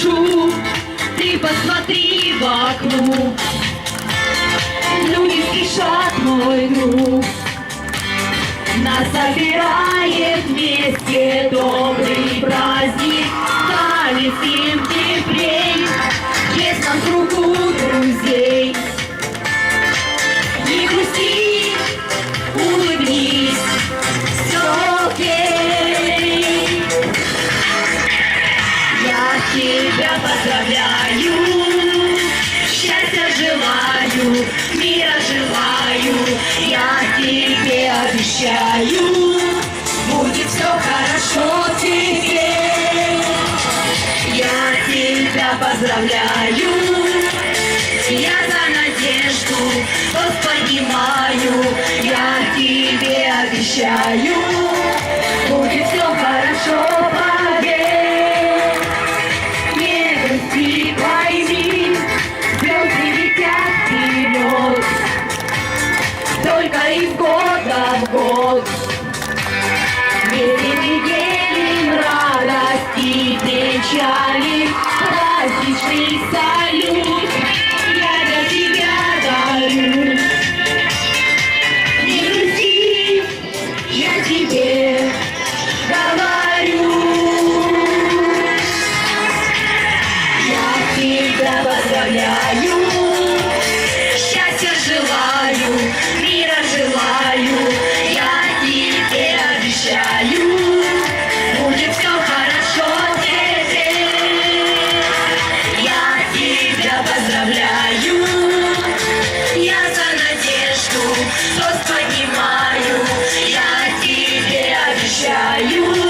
душу, ты посмотри в окно, ну, Люди спешат мой друг, нас собирает вместе добрый праздник, станет им теплее. поздравляю, счастья желаю, мира желаю, я тебе обещаю, будет все хорошо тебе. Я тебя поздравляю, я за надежду воспринимаю, я тебе обещаю. солнечный салют, я тебя дарю. Не грусти, я тебе говорю. Я тебя поздравляю. yeah, you